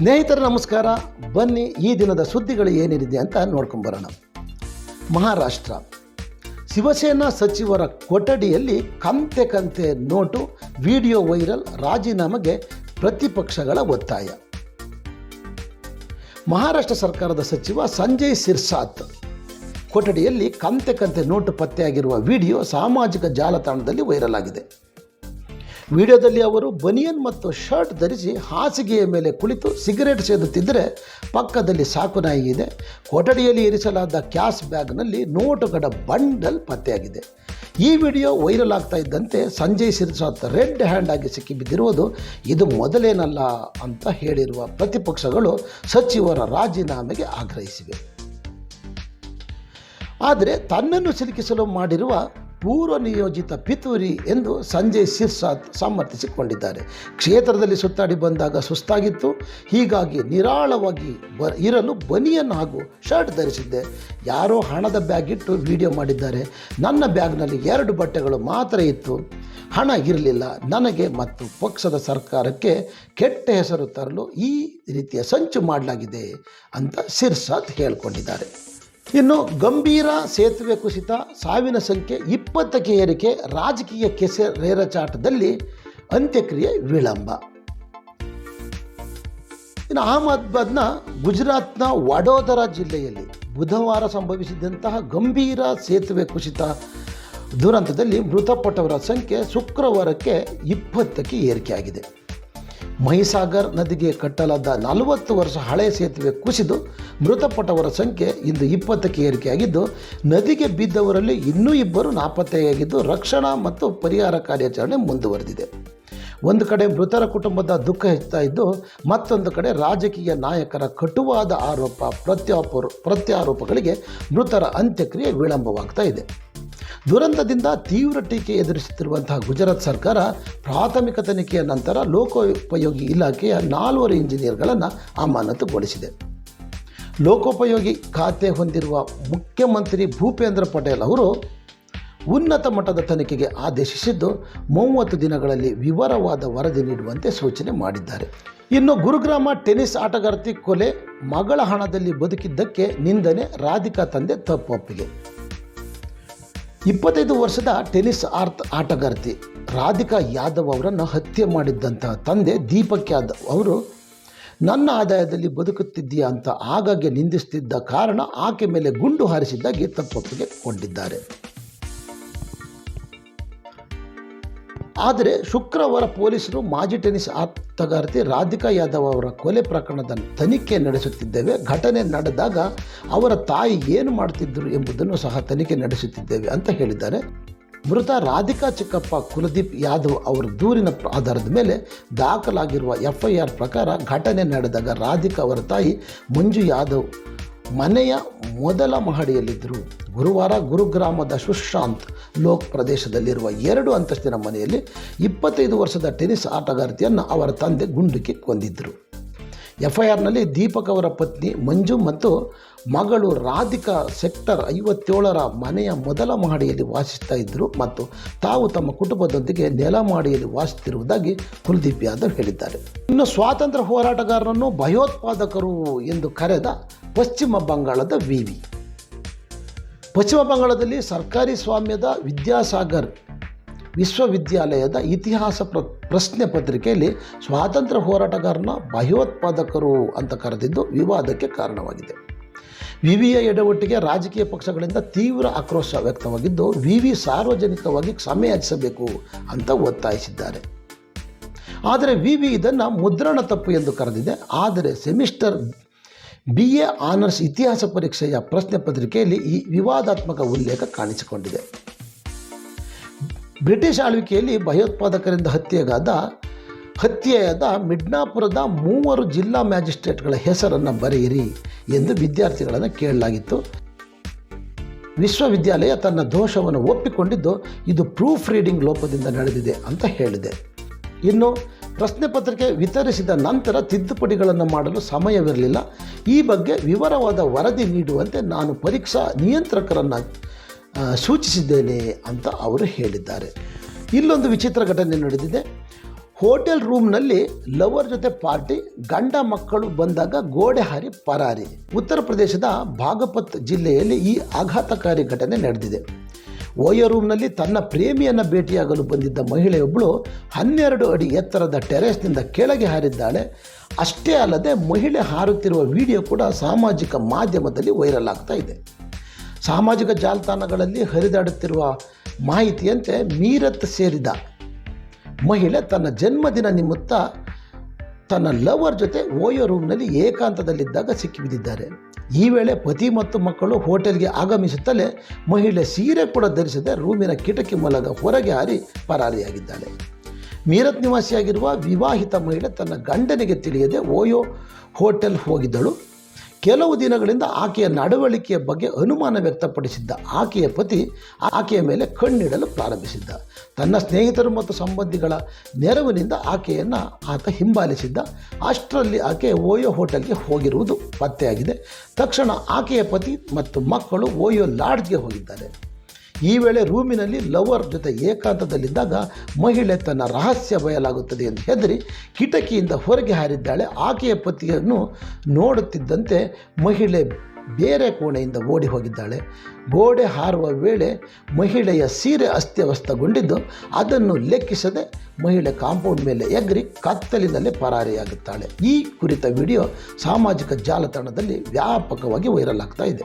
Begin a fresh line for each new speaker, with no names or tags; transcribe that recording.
ಸ್ನೇಹಿತರ, ನಮಸ್ಕಾರ. ಬನ್ನಿ ಈ ದಿನದ ಸುದ್ದಿಗಳು ಏನಿದೆ ಅಂತ ನೋಡ್ಕೊಂಬರೋಣ ಮಹಾರಾಷ್ಟ್ರ. ಶಿವಸೇನಾ ಸಚಿವರ ಕೊಠಡಿಯಲ್ಲಿ ಕಂತೆ ಕಂತೆ ನೋಟು, ವಿಡಿಯೋ ವೈರಲ್, ರಾಜೀನಾಮೆಗೆ ಪ್ರತಿಪಕ್ಷಗಳ ಒತ್ತಾಯ. ಮಹಾರಾಷ್ಟ್ರ ಸರ್ಕಾರದ ಸಚಿವ ಸಂಜಯ್ ಸಿರ್ಸಾತ್ ಕೊಠಡಿಯಲ್ಲಿ ಕಂತೆ ಕಂತೆ ನೋಟು ಪತ್ತೆಯಾಗಿರುವ ವಿಡಿಯೋ ಸಾಮಾಜಿಕ ಜಾಲತಾಣದಲ್ಲಿ ವೈರಲ್ ಆಗಿದೆ. ವಿಡಿಯೋದಲ್ಲಿ ಅವರು ಬನಿಯನ್ ಮತ್ತು ಶರ್ಟ್ ಧರಿಸಿ ಹಾಸಿಗೆಯ ಮೇಲೆ ಕುಳಿತು ಸಿಗರೇಟ್ ಸೇದುತ್ತಿದ್ದರೆ ಪಕ್ಕದಲ್ಲಿ ಸಾಕು ನಾಯಿ ಇದೆ. ಕೊಠಡಿಯಲ್ಲಿ ಇರಿಸಲಾದ ಕ್ಯಾಶ್ ಬ್ಯಾಗ್ನಲ್ಲಿ ನೋಟುಗಳ ಬಂಡಲ್ ಪತ್ತೆಯಾಗಿದೆ. ಈ ವಿಡಿಯೋ ವೈರಲ್ ಆಗ್ತಾ ಇದ್ದಂತೆ ಸಂಜಯ್ ಸಿರ್ಸಾತ್ ರೆಡ್ ಹ್ಯಾಂಡ್ ಆಗಿ ಸಿಕ್ಕಿಬಿದ್ದಿರುವುದು ಇದು ಮೊದಲೇನಲ್ಲ ಅಂತ ಹೇಳಿರುವ ಪ್ರತಿಪಕ್ಷಗಳು ಸಚಿವರ ರಾಜೀನಾಮೆಗೆ ಆಗ್ರಹಿಸಿವೆ. ಆದರೆ ತನ್ನನ್ನು ಸಿಲುಕಿಸಲು ಮಾಡಿರುವ ಪೂರ್ವ ನಿಯೋಜಿತ ಪಿತೂರಿ ಎಂದು ಸಂಜಯ್ ಸಿರ್ಸಾತ್ ಸಮರ್ಥಿಸಿಕೊಂಡಿದ್ದಾರೆ ಕ್ಷೇತ್ರದಲ್ಲಿ ಸುತ್ತಾಡಿ ಬಂದಾಗ ಸುಸ್ತಾಗಿತ್ತು. ಹೀಗಾಗಿ ನಿರಾಳವಾಗಿ ಬ ಇರಲು ಬನಿಯನ್ ಹಾಗೂ ಶರ್ಟ್ ಧರಿಸಿದ್ದೆ. ಯಾರೋ ಹಣದ ಬ್ಯಾಗ್ ಇಟ್ಟು ವಿಡಿಯೋ ಮಾಡಿದ್ದಾರೆ. ನನ್ನ ಬ್ಯಾಗ್ನಲ್ಲಿ ಎರಡು ಬಟ್ಟೆಗಳು ಮಾತ್ರ ಇತ್ತು. ಹಣ ಇರಲಿಲ್ಲ. ನನಗೆ ಮತ್ತು ಪಕ್ಷದ ಸರ್ಕಾರಕ್ಕೆ ಕೆಟ್ಟ ಹೆಸರು ತರಲು ಈ ರೀತಿಯ ಸಂಚು ಮಾಡಲಾಗಿದೆ ಅಂತ ಸಿರ್ಸಾತ್ ಹೇಳಿಕೊಂಡಿದ್ದಾರೆ. ಇನ್ನು ಗಂಭೀರ ಸೇತುವೆ ಕುಸಿತ, ಸಾವಿನ ಸಂಖ್ಯೆ ಇಪ್ಪತ್ತಕ್ಕೆ ಏರಿಕೆ, ರಾಜಕೀಯ ಕೆಸೆ ರೇರಚಾಟದಲ್ಲಿ ಅಂತ್ಯಕ್ರಿಯೆ ವಿಳಂಬ. ಇನ್ನು ಅಹಮದಾಬಾದ್ನ ಗುಜರಾತ್ನ ವಡೋದರ ಜಿಲ್ಲೆಯಲ್ಲಿ ಬುಧವಾರ ಸಂಭವಿಸಿದಂತಹ ಗಂಭೀರ ಸೇತುವೆ ಕುಸಿತ ದುರಂತದಲ್ಲಿ ಮೃತಪಟ್ಟವರ ಸಂಖ್ಯೆ ಶುಕ್ರವಾರಕ್ಕೆ ಇಪ್ಪತ್ತಕ್ಕೆ ಏರಿಕೆಯಾಗಿದೆ. ಮಹಿಸಾಗರ್ ನದಿಗೆ ಕಟ್ಟಲಾದ ನಲವತ್ತು ವರ್ಷ ಹಳೆ ಸೇತುವೆ ಕುಸಿದು ಮೃತಪಟ್ಟವರ ಸಂಖ್ಯೆ ಇಂದು ಇಪ್ಪತ್ತಕ್ಕೆ ಏರಿಕೆಯಾಗಿದ್ದು, ನದಿಗೆ ಬಿದ್ದವರಲ್ಲಿ ಇನ್ನೂ ಇಬ್ಬರು ನಾಪತ್ತೆಯಾಗಿದ್ದು, ರಕ್ಷಣಾ ಮತ್ತು ಪರಿಹಾರ ಕಾರ್ಯಾಚರಣೆ ಮುಂದುವರೆದಿದೆ. ಒಂದು ಕಡೆ ಮೃತರ ಕುಟುಂಬದ ದುಃಖ ಹೆಚ್ಚುತ್ತಾ ಇದ್ದು, ಮತ್ತೊಂದು ಕಡೆ ರಾಜಕೀಯ ನಾಯಕರ ಕಟುವಾದ ಆರೋಪ ಪ್ರತ್ಯಾಪ ಪ್ರತ್ಯಾರೋಪಗಳಿಗೆ ಮೃತರ ಅಂತ್ಯಕ್ರಿಯೆ ವಿಳಂಬವಾಗ್ತಾ ಇದೆ. ದುರಂತದಿಂದ ತೀವ್ರ ಟೀಕೆ ಎದುರಿಸುತ್ತಿರುವಂತಹ ಗುಜರಾತ್ ಸರ್ಕಾರ ಪ್ರಾಥಮಿಕ ತನಿಖೆಯ ನಂತರ ಲೋಕೋಪಯೋಗಿ ಇಲಾಖೆಯ ನಾಲ್ವರು ಇಂಜಿನಿಯರ್ಗಳನ್ನು ಅಮಾನತುಗೊಳಿಸಿದೆ. ಲೋಕೋಪಯೋಗಿ ಖಾತೆ ಹೊಂದಿರುವ ಮುಖ್ಯಮಂತ್ರಿ ಭೂಪೇಂದ್ರ ಪಟೇಲ್ ಅವರು ಉನ್ನತ ಮಟ್ಟದ ತನಿಖೆಗೆ ಆದೇಶಿಸಿದ್ದು, ಮೂವತ್ತು ದಿನಗಳಲ್ಲಿ ವಿವರವಾದ ವರದಿ ನೀಡುವಂತೆ ಸೂಚನೆ ಮಾಡಿದ್ದಾರೆ. ಇನ್ನು ಗುರುಗ್ರಾಮ ಟೆನಿಸ್ ಆಟಗಾರ್ತಿ ಕೊಲೆ ಮಗಳ ಹಣದಲ್ಲಿ ಬದುಕಿದ್ದಕ್ಕೆ ನಿಂದನೆ ರಾಧಿಕಾ ತಂದೆ ತಪ್ಪೊಪ್ಪಿಗೆ. ಇಪ್ಪತ್ತೈದು ವರ್ಷದ ಟೆನಿಸ್ ಆರ್ತ್ ಆಟಗಾರ್ತಿ ರಾಧಿಕಾ ಯಾದವ್ ಅವರನ್ನು ಹತ್ಯೆ ಮಾಡಿದ್ದಂತಹ ತಂದೆ ದೀಪಕ್ ಯಾದವ್ ಅವರು, ನನ್ನ ಆದಾಯದಲ್ಲಿ ಬದುಕುತ್ತಿದ್ದೀಯಾ ಅಂತ ಆಗಾಗ್ಗೆ ನಿಂದಿಸುತ್ತಿದ್ದ ಕಾರಣ ಆಕೆ ಮೇಲೆ ಗುಂಡು ಹಾರಿಸಿದ್ದಾಗಿ ತಪ್ಪೊಪ್ಪಿಗೆ ಕೊಂಡಿದ್ದಾರೆ. ಆದರೆ ಶುಕ್ರವಾರ ಪೊಲೀಸರು ಮಾಜಿ ಟೆನಿಸ್ ಆಟಗಾರ್ತಿ ರಾಧಿಕಾ ಯಾದವ್ ಅವರ ಕೊಲೆ ಪ್ರಕರಣದ ತನಿಖೆ ನಡೆಸುತ್ತಿದ್ದೇವೆ. ಘಟನೆ ನಡೆದಾಗ ಅವರ ತಾಯಿ ಏನು ಮಾಡ್ತಿದ್ದರು ಎಂಬುದನ್ನು ಸಹ ತನಿಖೆ ನಡೆಸುತ್ತಿದ್ದೇವೆ ಅಂತ ಹೇಳಿದ್ದಾರೆ. ಮೃತ ರಾಧಿಕಾ ಚಿಕ್ಕಪ್ಪ ಕುಲದೀಪ್ ಯಾದವ್ ಅವರ ದೂರಿನ ಆಧಾರದ ಮೇಲೆ ದಾಖಲಾಗಿರುವ ಎಫ್ಐಆರ್ ಪ್ರಕಾರ ಘಟನೆ ನಡೆದಾಗ ರಾಧಿಕಾ ಅವರ ತಾಯಿ ಮಂಜು ಯಾದವ್ ಮನೆಯ ಮೊದಲ ಮಹಡಿಯಲ್ಲಿದ್ದರು. ಗುರುವಾರ ಗುರುಗ್ರಾಮದ ಸುಶಾಂತ್ ಲೋಕ್ ಪ್ರದೇಶದಲ್ಲಿರುವ ಎರಡು ಅಂತಸ್ತಿನ ಮನೆಯಲ್ಲಿ ಇಪ್ಪತ್ತೈದು ವರ್ಷದ ಟೆನಿಸ್ ಆಟಗಾರ್ತಿಯನ್ನು ಅವರ ತಂದೆ ಗುಂಡಿಕ್ಕಿ ಕೊಂದಿದ್ದರು ಎಫ್ ಐ ಆರ್ನಲ್ಲಿ ದೀಪಕ್ ಅವರ ಪತ್ನಿ ಮಂಜು ಮತ್ತು ಮಗಳು ರಾಧಿಕಾ ಸೆಕ್ಟರ್ ಐವತ್ತೇಳರ ಮನೆಯ ಮೊದಲ ಮಹಡಿಯಲ್ಲಿ ವಾಸಿಸ್ತಾ ಇದ್ದರು ಮತ್ತು ತಾವು ತಮ್ಮ ಕುಟುಂಬದೊಂದಿಗೆ ನೆಲ ಮಹಡಿಯಲ್ಲಿ ವಾಸಿಸುತ್ತಿರುವುದಾಗಿ ಕುಲದೀಪ್ ಯಾದವ್ ಹೇಳಿದ್ದಾರೆ. ಇನ್ನು ಸ್ವಾತಂತ್ರ್ಯ ಹೋರಾಟಗಾರರನ್ನು ಭಯೋತ್ಪಾದಕರು ಎಂದು ಕರೆದ ಪಶ್ಚಿಮ ಬಂಗಾಳದ ವಿವಿ. ಪಶ್ಚಿಮ ಬಂಗಾಳದಲ್ಲಿ ಸರ್ಕಾರಿ ಸ್ವಾಮ್ಯದ ವಿದ್ಯಾಸಾಗರ್ ವಿಶ್ವವಿದ್ಯಾಲಯದ ಇತಿಹಾಸ ಪ್ರ, ಪ್ರಶ್ನೆ ಪತ್ರಿಕೆಯಲ್ಲಿ ಸ್ವಾತಂತ್ರ್ಯ ಹೋರಾಟಗಾರನ ಭಯೋತ್ಪಾದಕರು ಅಂತ ಕರೆದಿದ್ದು ವಿವಾದಕ್ಕೆ ಕಾರಣವಾಗಿದೆ. ವಿವಿಯ ಎಡವಟ್ಟಿಗೆ ರಾಜಕೀಯ ಪಕ್ಷಗಳಿಂದ ತೀವ್ರ ಆಕ್ರೋಶ ವ್ಯಕ್ತವಾಗಿದ್ದು ವಿವಿ ಸಾರ್ವಜನಿಕವಾಗಿ ಕ್ಷಮೆ ಯಾಚಿಸಬೇಕು ಅಂತ ಒತ್ತಾಯಿಸಿದ್ದಾರೆ. ಆದರೆ ವಿವಿ ಇದನ್ನು ಮುದ್ರಣ ತಪ್ಪು ಎಂದು ಕರೆದಿದೆ. ಆದರೆ ಸೆಮಿಸ್ಟರ್ ಬಿ ಎ ಆನರ್ಸ್ ಇತಿಹಾಸ ಪರೀಕ್ಷೆಯ ಪ್ರಶ್ನೆ ಪತ್ರಿಕೆಯಲ್ಲಿ ಈ ವಿವಾದಾತ್ಮಕ ಉಲ್ಲೇಖ ಕಾಣಿಸಿಕೊಂಡಿದೆ. ಬ್ರಿಟಿಷ್ ಆಳ್ವಿಕೆಯಲ್ಲಿ ಭಯೋತ್ಪಾದಕರಿಂದ ಹತ್ಯೆಗಾದ ಹತ್ಯೆಯಾದ ಮಿಡ್ನಾಪುರದ ಮೂವರು ಜಿಲ್ಲಾ ಮ್ಯಾಜಿಸ್ಟ್ರೇಟ್ಗಳ ಹೆಸರನ್ನು ಬರೆಯಿರಿ ಎಂದು ವಿದ್ಯಾರ್ಥಿಗಳನ್ನು ಕೇಳಲಾಗಿತ್ತು. ವಿಶ್ವವಿದ್ಯಾಲಯ ತನ್ನ ದೋಷವನ್ನು ಒಪ್ಪಿಕೊಂಡಿದ್ದು, ಇದು ಪ್ರೂಫ್ ರೀಡಿಂಗ್ ಲೋಪದಿಂದ ನಡೆದಿದೆ ಅಂತ ಹೇಳಿದೆ. ಇನ್ನು ಪ್ರಶ್ನೆ ಪತ್ರಿಕೆ ವಿತರಿಸಿದ ನಂತರ ತಿದ್ದುಪಡಿಗಳನ್ನು ಮಾಡಲು ಸಮಯವಿರಲಿಲ್ಲ. ಈ ಬಗ್ಗೆ ವಿವರವಾದ ವರದಿ ನೀಡುವಂತೆ ನಾನು ಪರೀಕ್ಷಾ ನಿಯಂತ್ರಕರನ್ನು ಸೂಚಿಸಿದ್ದೇನೆ ಅಂತ ಅವರು ಹೇಳಿದ್ದಾರೆ. ಇಲ್ಲೊಂದು ವಿಚಿತ್ರ ಘಟನೆ ನಡೆದಿದೆ. ಹೋಟೆಲ್ ರೂಮ್ನಲ್ಲಿ ಲವರ್ ಜೊತೆ ಪಾರ್ಟಿ, ಗಂಡ ಮಕ್ಕಳು ಬಂದಾಗ ಗೋಡೆ ಹಾರಿ ಪರಾರಿ. ಉತ್ತರ ಪ್ರದೇಶದ ಭಾಗಪತ್ ಜಿಲ್ಲೆಯಲ್ಲಿ ಈ ಆಘಾತಕಾರಿ ಘಟನೆ ನಡೆದಿದೆ. ಓಯೋ ರೂಮ್ನಲ್ಲಿ ತನ್ನ ಪ್ರೇಮಿಯನ್ನು ಭೇಟಿಯಾಗಲು ಬಂದಿದ್ದ ಮಹಿಳೆಯೊಬ್ಬಳು ಹನ್ನೆರಡು ಅಡಿ ಎತ್ತರದ ಟೆರೆಸ್ನಿಂದ ಕೆಳಗೆ ಹಾರಿದ್ದಾಳೆ. ಅಷ್ಟೇ ಅಲ್ಲದೆ ಮಹಿಳೆ ಹಾರುತ್ತಿರುವ ವಿಡಿಯೋ ಕೂಡ ಸಾಮಾಜಿಕ ಮಾಧ್ಯಮದಲ್ಲಿ ವೈರಲ್ ಆಗ್ತಾ ಇದೆ. ಸಾಮಾಜಿಕ ಜಾಲತಾಣಗಳಲ್ಲಿ ಹರಿದಾಡುತ್ತಿರುವ ಮಾಹಿತಿಯಂತೆ ಮೀರತ್ ಸೇರಿದ ಮಹಿಳೆ ತನ್ನ ಜನ್ಮದಿನ ನಿಮಿತ್ತ ತನ್ನ ಲವರ್ ಜೊತೆ ಓಯೋ ರೂಮ್ನಲ್ಲಿ ಏಕಾಂತದಲ್ಲಿದ್ದಾಗ ಸಿಕ್ಕಿಬಿದ್ದಿದ್ದಾರೆ. ಈ ವೇಳೆ ಪತಿ ಮತ್ತು ಮಕ್ಕಳು ಹೋಟೆಲ್ಗೆ ಆಗಮಿಸುತ್ತಲೇ ಮಹಿಳೆ ಸೀರೆ ಕೂಡ ಧರಿಸದೆ ರೂಮಿನ ಕಿಟಕಿ ಮೂಲಕ ಹೊರಗೆ ಹಾರಿ ಪರಾರಿಯಾಗಿದ್ದಾಳೆ. ಮೀರತ್ ನಿವಾಸಿಯಾಗಿರುವ ವಿವಾಹಿತ ಮಹಿಳೆ ತನ್ನ ಗಂಡನಿಗೆ ತಿಳಿಯದೆ ಓಯೋ ಹೋಟೆಲ್ ಹೋಗಿದ್ದಳು. ಕೆಲವು ದಿನಗಳಿಂದ ಆಕೆಯ ನಡವಳಿಕೆಯ ಬಗ್ಗೆ ಅನುಮಾನ ವ್ಯಕ್ತಪಡಿಸಿದ್ದ ಆಕೆಯ ಪತಿ ಆಕೆಯ ಮೇಲೆ ಕಣ್ಣಿಡಲು ಪ್ರಾರಂಭಿಸಿದ್ದ. ತನ್ನ ಸ್ನೇಹಿತರು ಮತ್ತು ಸಂಬಂಧಿಗಳ ನೆರವಿನಿಂದ ಆಕೆಯನ್ನು ಆತ ಹಿಂಬಾಲಿಸಿದ್ದ. ಅಷ್ಟರಲ್ಲಿ ಆಕೆ ಓಯೋ ಹೋಟೆಲ್ಗೆ ಹೋಗಿರುವುದು ಪತ್ತೆಯಾಗಿದೆ. ತಕ್ಷಣ ಆಕೆಯ ಪತಿ ಮತ್ತು ಮಕ್ಕಳು ಓಯೋ ಲಾಡ್ಜ್ಗೆ ಹೋಗಿದ್ದಾರೆ. ಈ ವೇಳೆ ರೂಮಿನಲ್ಲಿ ಲವರ್ ಜೊತೆ ಏಕಾಂತದಲ್ಲಿದ್ದಾಗ ಮಹಿಳೆ ತನ್ನ ರಹಸ್ಯ ಬಯಲಾಗುತ್ತದೆ ಎಂದು ಹೆದರಿ ಕಿಟಕಿಯಿಂದ ಹೊರಗೆ ಹಾರಿದ್ದಾಳೆ. ಆಕೆಯ ಪತಿಯನ್ನು ನೋಡುತ್ತಿದ್ದಂತೆ ಮಹಿಳೆ ಬೇರೆ ಕೋಣೆಯಿಂದ ಓಡಿ ಹೋಗಿದ್ದಾಳೆ. ಗೋಡೆ ಹಾರುವ ವೇಳೆ ಮಹಿಳೆಯ ಸೀರೆ ಅಸ್ತವ್ಯಸ್ತಗೊಂಡಿದ್ದು ಅದನ್ನು ಲೆಕ್ಕಿಸದೆ ಮಹಿಳೆ ಕಾಂಪೌಂಡ್ ಮೇಲೆ ಎಗರಿ ಕತ್ತಲಿನಲ್ಲೇ ಪರಾರಿಯಾಗುತ್ತಾಳೆ. ಈ ಕುರಿತ ವಿಡಿಯೋ ಸಾಮಾಜಿಕ ಜಾಲತಾಣದಲ್ಲಿ ವ್ಯಾಪಕವಾಗಿ ವೈರಲ್ ಆಗ್ತಾ ಇದೆ.